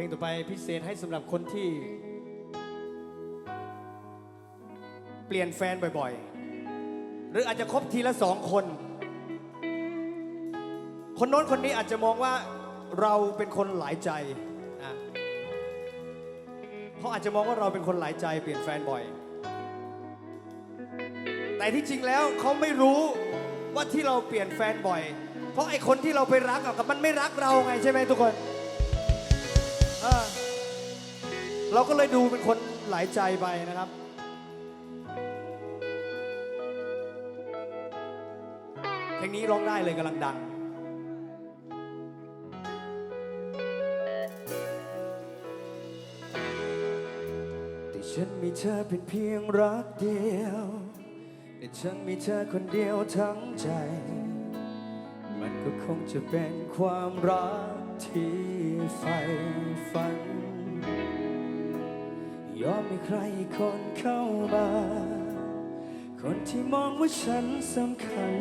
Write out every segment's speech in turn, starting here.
ลงต่อไปพิเศษให้สำหรับคนที่ เปลี่ยนแฟนบ่อยๆ หรืออาจจะคบทีละสองคน คนโน้นคนนี้อาจจะมองว่าเราเป็นคนหลายใจอะเขาอาจจะมองว่าเราเป็นคนหลายใจเปลี่ยนแฟนบ่อย แต่ที่จริงแล้วเขาไม่รู้ว่าที่เราเปลี่ยนแฟนบ่อย เพราะไอ้คนที่เราไปรักกับมันไม่รักเราไงใช่ไหมทุกคน เออเราก็เลยดูเป็นคนหลายใจไปนะครับ เพลงนี้ร้องได้เลยกำลังดัง แต่ฉันมีเธอเป็นเพียงรักเดียว แต่ฉันมีเธอคนเดียวทั้งใจ ก็คงจะเป็นความรักที่ใฝ่ฝัน ยอมให้ใครคนเข้ามา คนที่มองว่าฉันสำคัญ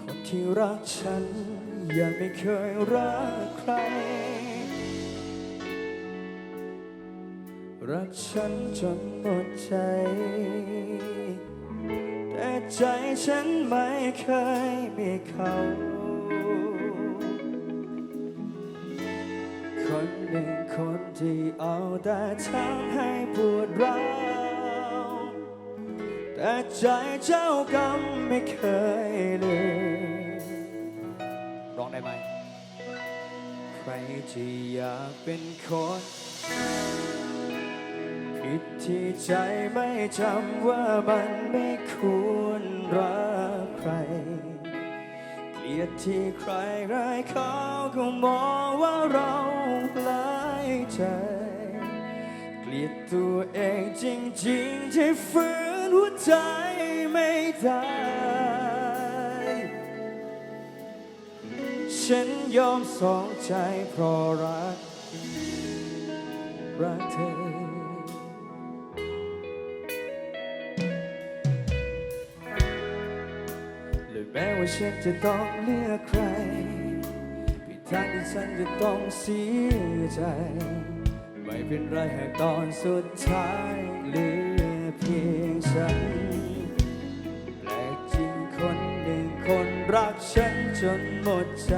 คนที่รักฉันยังไม่เคยรักใคร รักฉันจนหมดใจ แต่ใจฉันไม่เคยมีเขา คนหนึ่งคนที่เอาแต่ทำให้ปวดร้าวแต่ใจเจ้ากรรมไม่เคยลืมร้องได้ไหม ใครที่อยากเป็นคน ผิดที่ใจไม่จำว่ามันไม่ควรรักใคร เกลียดที่ใครไรายเขาก็มองว่าเราหลายใจ เกลียดตัวเองจริงๆที่ฝืนหัวใจไม่ได้ฉันยอมสองใจเพราะรักรักเธอ และแม้ว่าฉันจะต้องเลือกใครผิดทางที่ฉันจะต้องเสียใจ ไม่เป็นไรหากตอนสุดท้ายเหลือเพียงฉันแปลกจริงคนหนึ่งคนรักฉันจนหมดใจ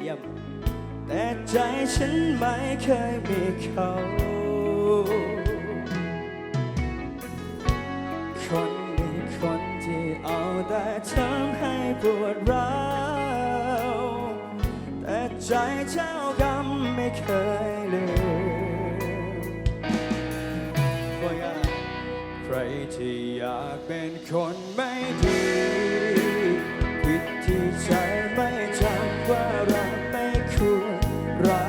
เยี่ยมแต่ใจฉันไม่เคยมีเขาคนหนึ่งคน ที่เอาแต่ทำให้ปวดร้าวแต่ใจเจ้ากรรมไม่เคยลืมใครที่อยากเป็นคนไม่ดีผิดที่ใจไม่จำว่าเราไม่ควรรั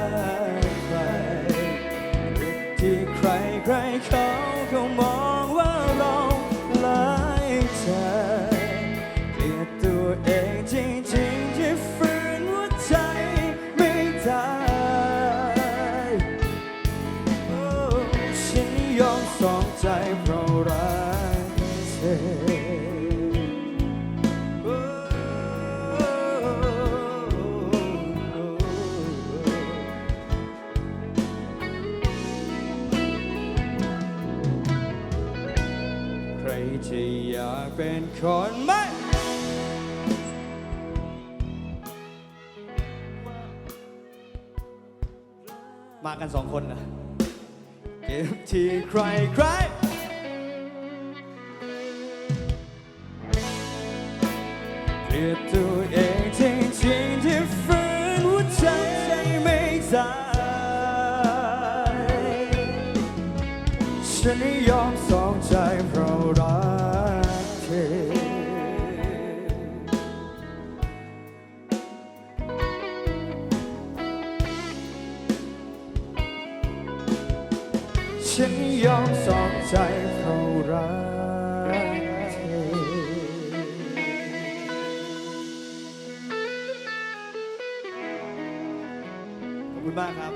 กใครผิดที่ใครใครเขาก็มอง ใครที่อยากเป็นคนไม่ มากันสองคนนะ เกมที่ใครใคร เกลียดตัวเองจริงๆที่ฝืนหัวใจไม่ได้ฉันยอมสองใจเพราะรักเธอฉันยอมสองใจเพราะรัก คุณมากครับ